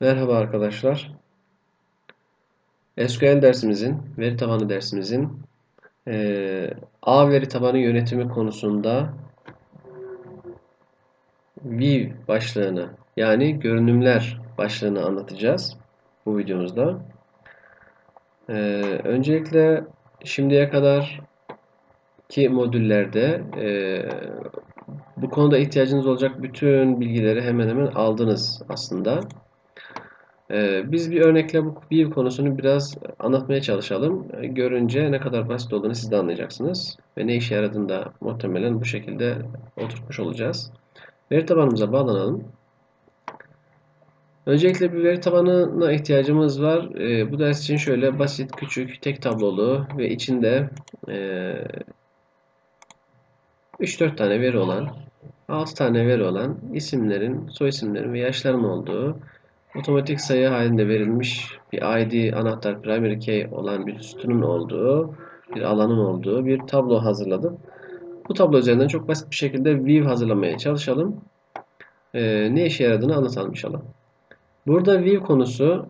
Merhaba arkadaşlar. SQL dersimizin, veri tabanı dersimizin eee ağ veri tabanı yönetimi konusunda View başlığını yani görünümler başlığını anlatacağız bu videomuzda. Eee, öncelikle şimdiye kadar ki modüllerde eee, bu konuda ihtiyacınız olacak bütün bilgileri hemen hemen aldınız aslında. Ee, biz bir örnekle bu view konusunu biraz anlatmaya çalışalım. Ee, görünce ne kadar basit olduğunu siz de anlayacaksınız. Ve ne işe yaradığını da muhtemelen bu şekilde oturtmuş olacağız. Veri tabanımıza bağlanalım. Öncelikle bir veri tabanına ihtiyacımız var. Ee, bu ders için şöyle basit, küçük, tek tablolu ve içinde e, 3-4 tane veri olan, 6 tane veri olan isimlerin, soy isimlerin ve yaşların olduğu otomatik sayı halinde verilmiş bir ID anahtar primary key olan bir sütunun olduğu bir alanın olduğu bir tablo hazırladım. Bu tablo üzerinden çok basit bir şekilde view hazırlamaya çalışalım. Ee, ne işe yaradığını anlatalım inşallah. Burada view konusu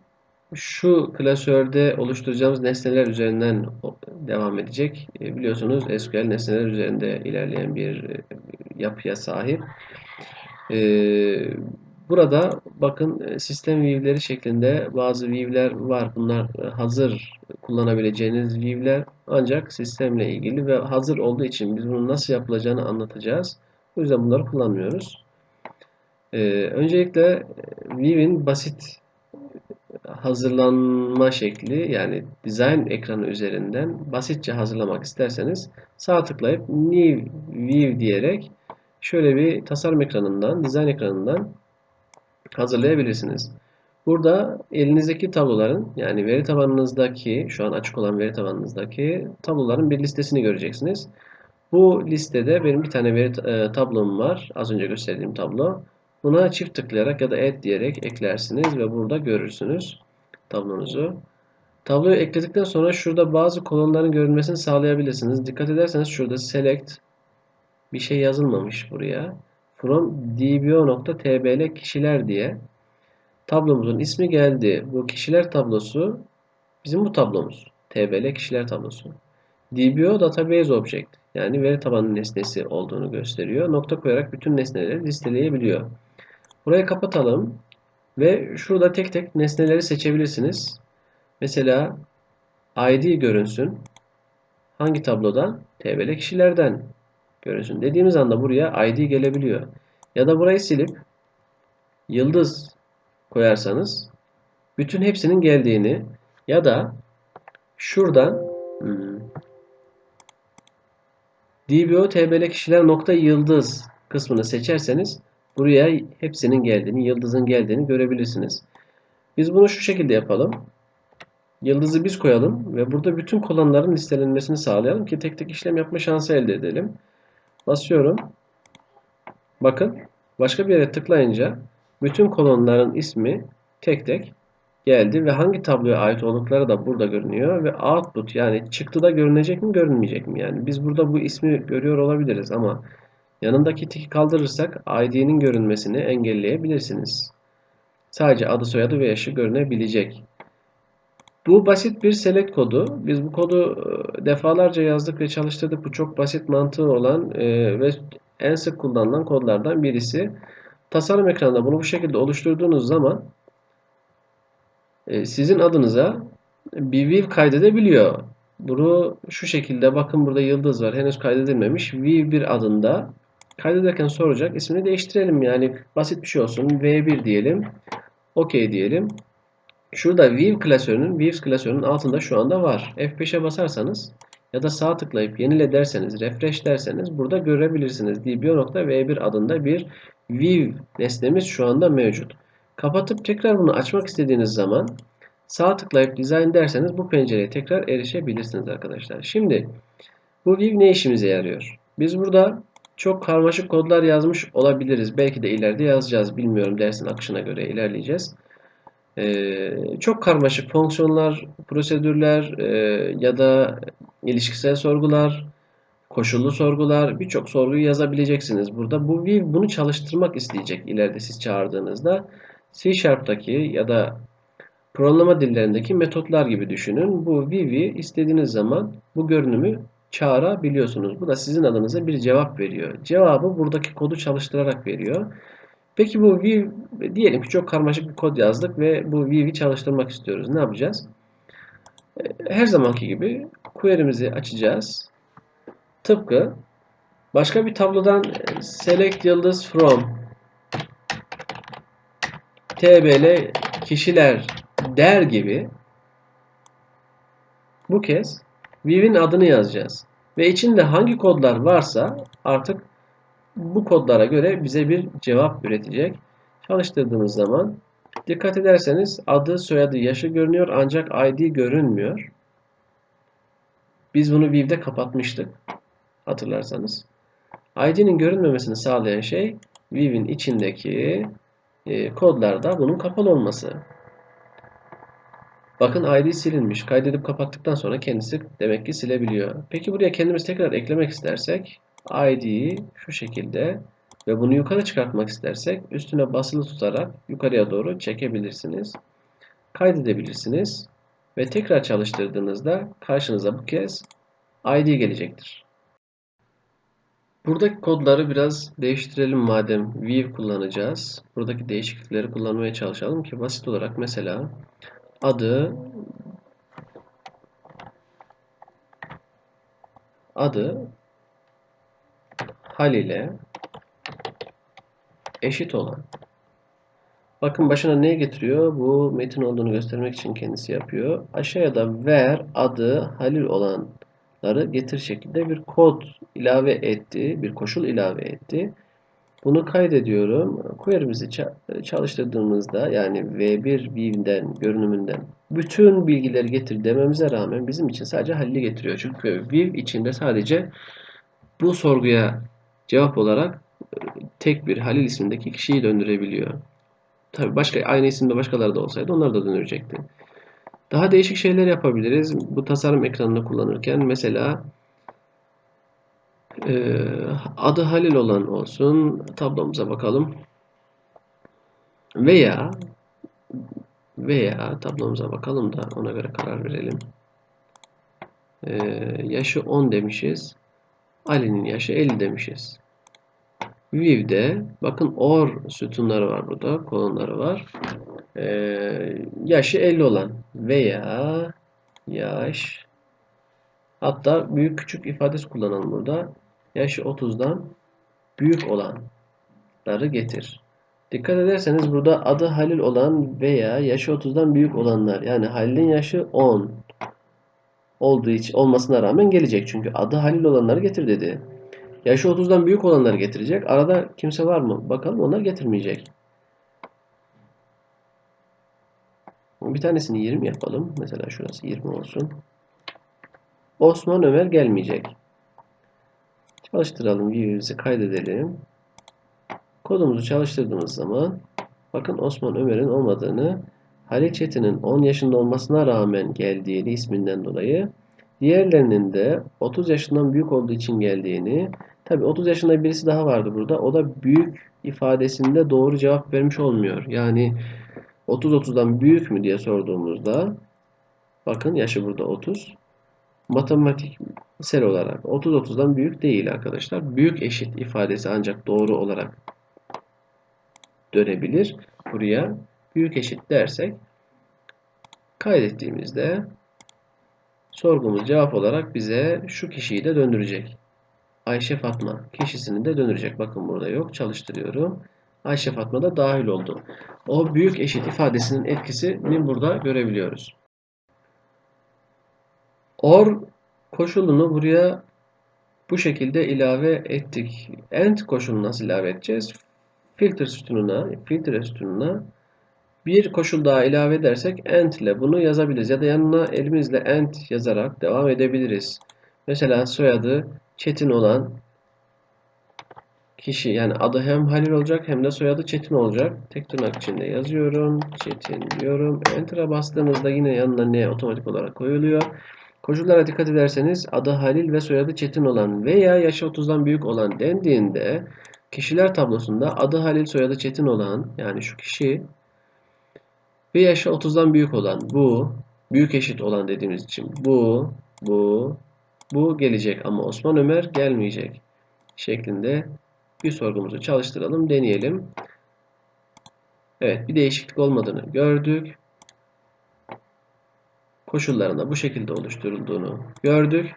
şu klasörde oluşturacağımız nesneler üzerinden devam edecek. Ee, biliyorsunuz SQL nesneler üzerinde ilerleyen bir e, yapıya sahip. Ee, Burada bakın e, sistem view'leri şeklinde bazı view'ler var. Bunlar e, hazır kullanabileceğiniz view'ler ancak sistemle ilgili ve hazır olduğu için biz bunu nasıl yapılacağını anlatacağız. O yüzden bunları kullanmıyoruz. Ee, öncelikle e, view'in basit hazırlanma şekli yani design ekranı üzerinden basitçe hazırlamak isterseniz sağ tıklayıp new view diyerek şöyle bir tasarım ekranından, design ekranından hazırlayabilirsiniz. Burada elinizdeki tabloların yani veri tabanınızdaki şu an açık olan veri tabanınızdaki tabloların bir listesini göreceksiniz. Bu listede benim bir tane veri e, tablom var. Az önce gösterdiğim tablo. Buna çift tıklayarak ya da add diyerek eklersiniz ve burada görürsünüz tablonuzu. Tabloyu ekledikten sonra şurada bazı kolonların görünmesini sağlayabilirsiniz. Dikkat ederseniz şurada select bir şey yazılmamış buraya from dbo.tbl kişiler diye tablomuzun ismi geldi. Bu kişiler tablosu bizim bu tablomuz. tbl kişiler tablosu. dbo database object yani veri tabanı nesnesi olduğunu gösteriyor. Nokta koyarak bütün nesneleri listeleyebiliyor. Burayı kapatalım ve şurada tek tek nesneleri seçebilirsiniz. Mesela ID görünsün. Hangi tablodan? TBL kişilerden görünsün. Dediğimiz anda buraya ID gelebiliyor. Ya da burayı silip yıldız koyarsanız bütün hepsinin geldiğini ya da şuradan hmm, DBO TBL kişiler nokta yıldız kısmını seçerseniz buraya hepsinin geldiğini, yıldızın geldiğini görebilirsiniz. Biz bunu şu şekilde yapalım. Yıldızı biz koyalım ve burada bütün kolonların listelenmesini sağlayalım ki tek tek işlem yapma şansı elde edelim. Basıyorum. Bakın başka bir yere tıklayınca bütün kolonların ismi tek tek geldi ve hangi tabloya ait oldukları da burada görünüyor ve output yani çıktıda görünecek mi görünmeyecek mi yani biz burada bu ismi görüyor olabiliriz ama yanındaki tiki kaldırırsak ID'nin görünmesini engelleyebilirsiniz. Sadece adı soyadı ve yaşı görünebilecek. Bu basit bir select kodu. Biz bu kodu e, defalarca yazdık ve çalıştırdık. Bu çok basit mantığı olan e, ve en sık kullanılan kodlardan birisi. Tasarım ekranında bunu bu şekilde oluşturduğunuz zaman e, sizin adınıza bir view kaydedebiliyor. Bunu şu şekilde bakın burada yıldız var. Henüz kaydedilmemiş. View bir adında kaydederken soracak. İsmini değiştirelim. Yani basit bir şey olsun. V1 diyelim. OK diyelim. Şurada View klasörünün Views klasörünün altında şu anda var. F5'e basarsanız ya da sağ tıklayıp yenile derseniz, refresh derseniz burada görebilirsiniz. dbo.v1 adında bir View nesnemiz şu anda mevcut. Kapatıp tekrar bunu açmak istediğiniz zaman sağ tıklayıp design derseniz bu pencereye tekrar erişebilirsiniz arkadaşlar. Şimdi bu View ne işimize yarıyor? Biz burada çok karmaşık kodlar yazmış olabiliriz. Belki de ileride yazacağız. Bilmiyorum dersin akışına göre ilerleyeceğiz. Ee, çok karmaşık fonksiyonlar, prosedürler e, ya da ilişkisel sorgular, koşullu sorgular, birçok sorguyu yazabileceksiniz burada. Bu View bunu çalıştırmak isteyecek ileride siz çağırdığınızda. C Sharp'taki ya da programlama dillerindeki metotlar gibi düşünün. Bu Vivi istediğiniz zaman bu görünümü çağırabiliyorsunuz. Bu da sizin adınıza bir cevap veriyor. Cevabı buradaki kodu çalıştırarak veriyor. Peki bu Viv, diyelim ki çok karmaşık bir kod yazdık ve bu Viv'i çalıştırmak istiyoruz. Ne yapacağız? Her zamanki gibi query'mizi açacağız. Tıpkı başka bir tablodan select yıldız from tbl kişiler der gibi bu kez Viv'in adını yazacağız. Ve içinde hangi kodlar varsa artık bu kodlara göre bize bir cevap üretecek. Çalıştırdığımız zaman dikkat ederseniz adı, soyadı, yaşı görünüyor ancak ID görünmüyor. Biz bunu Viv'de kapatmıştık. Hatırlarsanız. ID'nin görünmemesini sağlayan şey Viv'in içindeki e, kodlarda bunun kapalı olması. Bakın ID silinmiş. Kaydedip kapattıktan sonra kendisi demek ki silebiliyor. Peki buraya kendimiz tekrar eklemek istersek ID'yi şu şekilde ve bunu yukarı çıkartmak istersek üstüne basılı tutarak yukarıya doğru çekebilirsiniz. Kaydedebilirsiniz ve tekrar çalıştırdığınızda karşınıza bu kez ID gelecektir. Buradaki kodları biraz değiştirelim madem Viv kullanacağız. Buradaki değişiklikleri kullanmaya çalışalım ki basit olarak mesela adı adı hal ile eşit olan. Bakın başına ne getiriyor? Bu metin olduğunu göstermek için kendisi yapıyor. Aşağıya da ver adı halil olanları getir şekilde bir kod ilave etti. Bir koşul ilave etti. Bunu kaydediyorum. Query'mizi çalıştırdığımızda yani V1 Viv'den, görünümünden bütün bilgileri getir dememize rağmen bizim için sadece halli getiriyor. Çünkü Viv içinde sadece bu sorguya cevap olarak tek bir Halil ismindeki kişiyi döndürebiliyor. Tabi başka aynı isimde başkaları da olsaydı onları da döndürecekti. Daha değişik şeyler yapabiliriz. Bu tasarım ekranını kullanırken mesela e, adı Halil olan olsun. Tablomuza bakalım. Veya veya tablomuza bakalım da ona göre karar verelim. E, yaşı 10 demişiz. Ali'nin yaşı 50 demişiz. View'de bakın or sütunları var burada. Kolonları var. Ee, yaşı 50 olan veya yaş hatta büyük küçük ifadesi kullanalım burada. Yaşı 30'dan büyük olanları getir. Dikkat ederseniz burada adı Halil olan veya yaşı 30'dan büyük olanlar yani Halil'in yaşı 10 olduğu için olmasına rağmen gelecek. Çünkü adı Halil olanları getir dedi. Yaşı 30'dan büyük olanları getirecek. Arada kimse var mı? Bakalım onlar getirmeyecek. Bir tanesini 20 yapalım. Mesela şurası 20 olsun. Osman Ömer gelmeyecek. Çalıştıralım. View'imizi kaydedelim. Kodumuzu çalıştırdığımız zaman bakın Osman Ömer'in olmadığını Halil Çetin'in 10 yaşında olmasına rağmen geldiğini isminden dolayı diğerlerinin de 30 yaşından büyük olduğu için geldiğini tabi 30 yaşında birisi daha vardı burada o da büyük ifadesinde doğru cevap vermiş olmuyor. Yani 30-30'dan büyük mü diye sorduğumuzda bakın yaşı burada 30 matematiksel olarak 30-30'dan büyük değil arkadaşlar. Büyük eşit ifadesi ancak doğru olarak dönebilir. Buraya büyük eşit dersek kaydettiğimizde sorgumuz cevap olarak bize şu kişiyi de döndürecek. Ayşe Fatma kişisini de döndürecek. Bakın burada yok. Çalıştırıyorum. Ayşe Fatma da dahil oldu. O büyük eşit ifadesinin etkisini burada görebiliyoruz. Or koşulunu buraya bu şekilde ilave ettik. End koşulunu nasıl ilave edeceğiz? Filter sütununa, filtre sütununa bir koşul daha ilave edersek end ile bunu yazabiliriz. Ya da yanına elimizle end yazarak devam edebiliriz. Mesela soyadı Çetin olan kişi yani adı hem Halil olacak hem de soyadı Çetin olacak. Tek tırnak içinde yazıyorum. Çetin diyorum. Enter'a bastığımızda yine yanına ne otomatik olarak koyuluyor. Koşullara dikkat ederseniz adı Halil ve soyadı Çetin olan veya yaşı 30'dan büyük olan dendiğinde kişiler tablosunda adı Halil soyadı Çetin olan yani şu kişi V yaşı 30'dan büyük olan bu, büyük eşit olan dediğimiz için bu, bu, bu gelecek ama Osman Ömer gelmeyecek şeklinde bir sorgumuzu çalıştıralım, deneyelim. Evet, bir değişiklik olmadığını gördük. Koşullarında bu şekilde oluşturulduğunu gördük.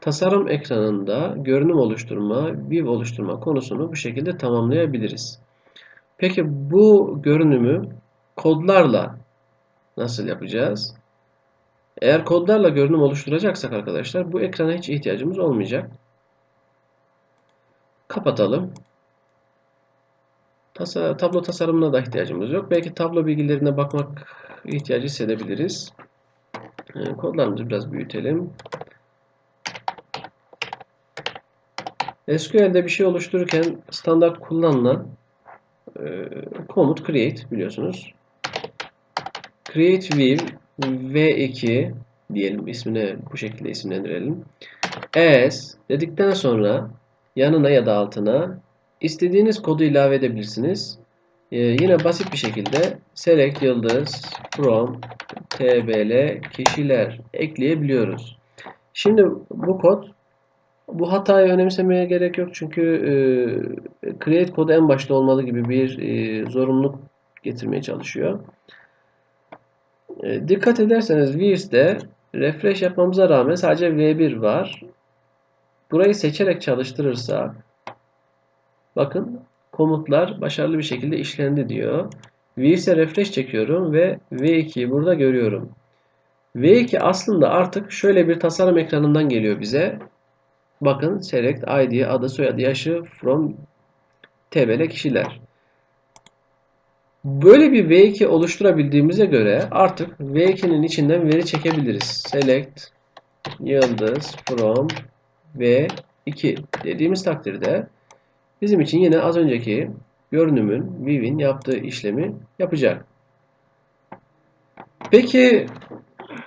Tasarım ekranında görünüm oluşturma, view oluşturma konusunu bu şekilde tamamlayabiliriz. Peki bu görünümü kodlarla nasıl yapacağız? Eğer kodlarla görünüm oluşturacaksak arkadaşlar bu ekrana hiç ihtiyacımız olmayacak. Kapatalım. Tasa, tablo tasarımına da ihtiyacımız yok. Belki tablo bilgilerine bakmak ihtiyacı hissedebiliriz. Ee, kodlarımızı biraz büyütelim. SQL'de bir şey oluştururken standart kullanılan e, komut create biliyorsunuz. Create view v2 diyelim ismini bu şekilde isimlendirelim. As dedikten sonra yanına ya da altına istediğiniz kodu ilave edebilirsiniz. Ee, yine basit bir şekilde select yıldız from tbl kişiler ekleyebiliyoruz. Şimdi bu kod bu hatayı önemsemeye gerek yok çünkü e, create kodu en başta olmalı gibi bir e, zorunluluk getirmeye çalışıyor. E, dikkat ederseniz Views'de refresh yapmamıza rağmen sadece V1 var. Burayı seçerek çalıştırırsa bakın komutlar başarılı bir şekilde işlendi diyor. Views'e refresh çekiyorum ve V2'yi burada görüyorum. V2 aslında artık şöyle bir tasarım ekranından geliyor bize. Bakın select ID, adı, soyadı, yaşı from tbl kişiler. Böyle bir V2 oluşturabildiğimize göre artık V2'nin içinden veri çekebiliriz. Select yıldız from V2 dediğimiz takdirde bizim için yine az önceki görünümün view'in yaptığı işlemi yapacak. Peki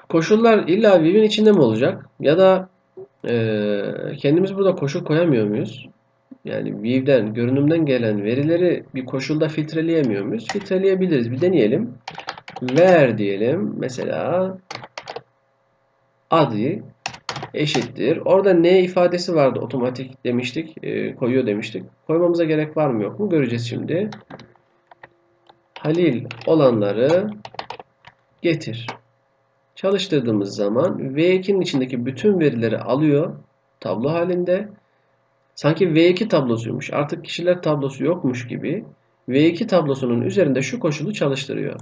koşullar illa view'in içinde mi olacak? Ya da e, kendimiz burada koşul koyamıyor muyuz? Yani view'den, görünümden gelen verileri bir koşulda filtreleyemiyor muyuz? Filtreleyebiliriz. Bir deneyelim. Ver diyelim. Mesela adı eşittir. Orada ne ifadesi vardı otomatik demiştik. E, koyuyor demiştik. Koymamıza gerek var mı yok mu? Göreceğiz şimdi. Halil olanları getir. Çalıştırdığımız zaman V2'nin içindeki bütün verileri alıyor tablo halinde. Sanki V2 tablosuymuş. Artık kişiler tablosu yokmuş gibi V2 tablosunun üzerinde şu koşulu çalıştırıyor.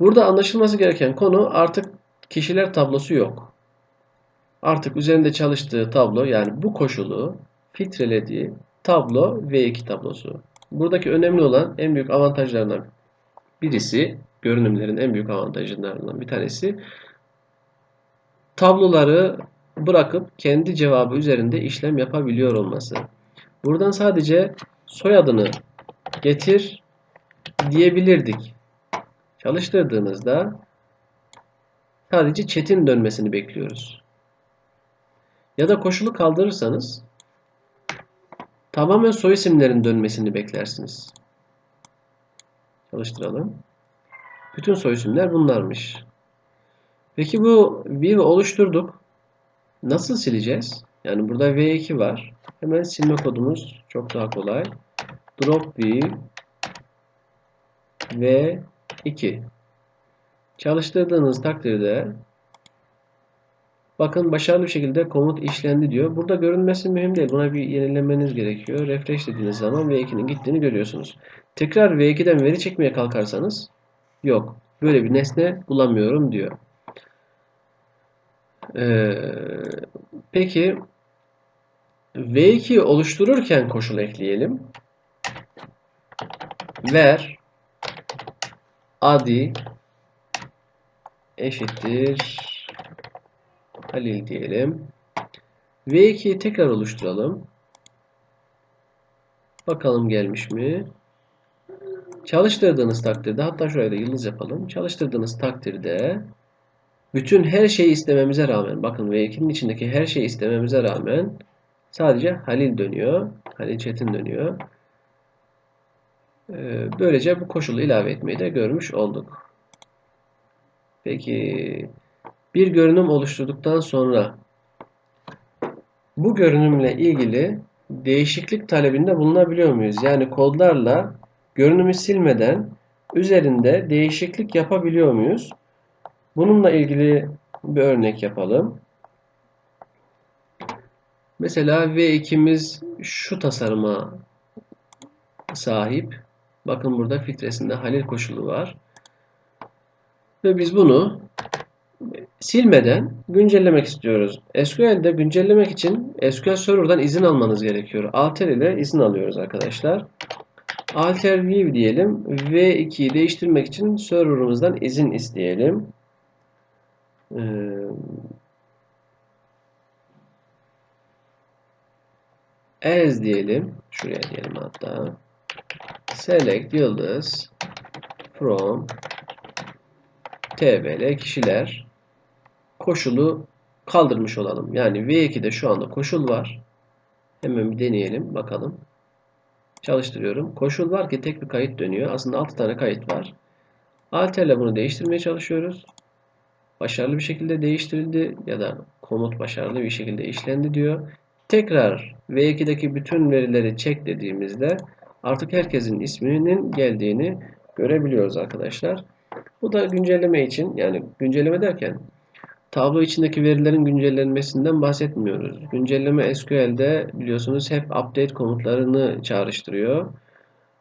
Burada anlaşılması gereken konu artık kişiler tablosu yok. Artık üzerinde çalıştığı tablo yani bu koşulu filtrelediği tablo V2 tablosu. Buradaki önemli olan en büyük avantajlarından birisi, görünümlerin en büyük avantajlarından bir tanesi tabloları bırakıp kendi cevabı üzerinde işlem yapabiliyor olması. Buradan sadece soyadını getir diyebilirdik. Çalıştırdığınızda sadece chat'in dönmesini bekliyoruz. Ya da koşulu kaldırırsanız tamamen soy isimlerin dönmesini beklersiniz. Çalıştıralım. Bütün soy isimler bunlarmış. Peki bu view oluşturduk. Nasıl sileceğiz? Yani burada V2 var. Hemen silme kodumuz çok daha kolay. Drop view V2 Çalıştırdığınız takdirde bakın başarılı bir şekilde komut işlendi diyor. Burada görünmesi mühim değil. Buna bir yenilemeniz gerekiyor. Refresh dediğiniz zaman V2'nin gittiğini görüyorsunuz. Tekrar V2'den veri çekmeye kalkarsanız yok. Böyle bir nesne bulamıyorum diyor. Ee, peki V2 oluştururken koşul ekleyelim. Ver adi eşittir Halil diyelim. V2'yi tekrar oluşturalım. Bakalım gelmiş mi? Çalıştırdığınız takdirde hatta şuraya da yıldız yapalım. Çalıştırdığınız takdirde bütün her şeyi istememize rağmen bakın V2'nin içindeki her şeyi istememize rağmen sadece Halil dönüyor. Halil Çetin dönüyor. Ee, böylece bu koşulu ilave etmeyi de görmüş olduk. Peki bir görünüm oluşturduktan sonra bu görünümle ilgili değişiklik talebinde bulunabiliyor muyuz? Yani kodlarla görünümü silmeden üzerinde değişiklik yapabiliyor muyuz? Bununla ilgili bir örnek yapalım. Mesela V2'miz şu tasarıma sahip. Bakın burada filtresinde Halil koşulu var. Ve biz bunu silmeden güncellemek istiyoruz. SQL'de güncellemek için SQL Server'dan izin almanız gerekiyor. Alter ile izin alıyoruz arkadaşlar. Alter view diyelim. V2'yi değiştirmek için server'ımızdan izin isteyelim. Ee, as diyelim. Şuraya diyelim hatta. Select yıldız from tbl kişiler koşulu kaldırmış olalım. Yani V2'de şu anda koşul var. Hemen bir deneyelim bakalım. Çalıştırıyorum. Koşul var ki tek bir kayıt dönüyor. Aslında 6 tane kayıt var. Alter ile bunu değiştirmeye çalışıyoruz. Başarılı bir şekilde değiştirildi ya da komut başarılı bir şekilde işlendi diyor. Tekrar V2'deki bütün verileri çek dediğimizde artık herkesin isminin geldiğini görebiliyoruz arkadaşlar. Bu da güncelleme için yani güncelleme derken tablo içindeki verilerin güncellenmesinden bahsetmiyoruz. Güncelleme SQL'de biliyorsunuz hep update komutlarını çağrıştırıyor.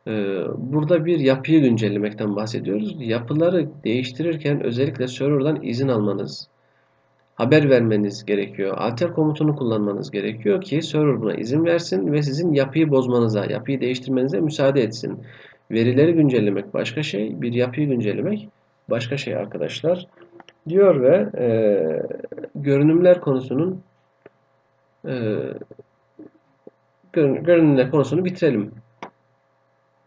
Ee, burada bir yapıyı güncellemekten bahsediyoruz. Yapıları değiştirirken özellikle server'dan izin almanız, haber vermeniz gerekiyor. Alter komutunu kullanmanız gerekiyor ki server buna izin versin ve sizin yapıyı bozmanıza, yapıyı değiştirmenize müsaade etsin. Verileri güncellemek başka şey, bir yapıyı güncellemek başka şey arkadaşlar. Diyor ve e, görünümler konusunun e, görünümler konusunu bitirelim.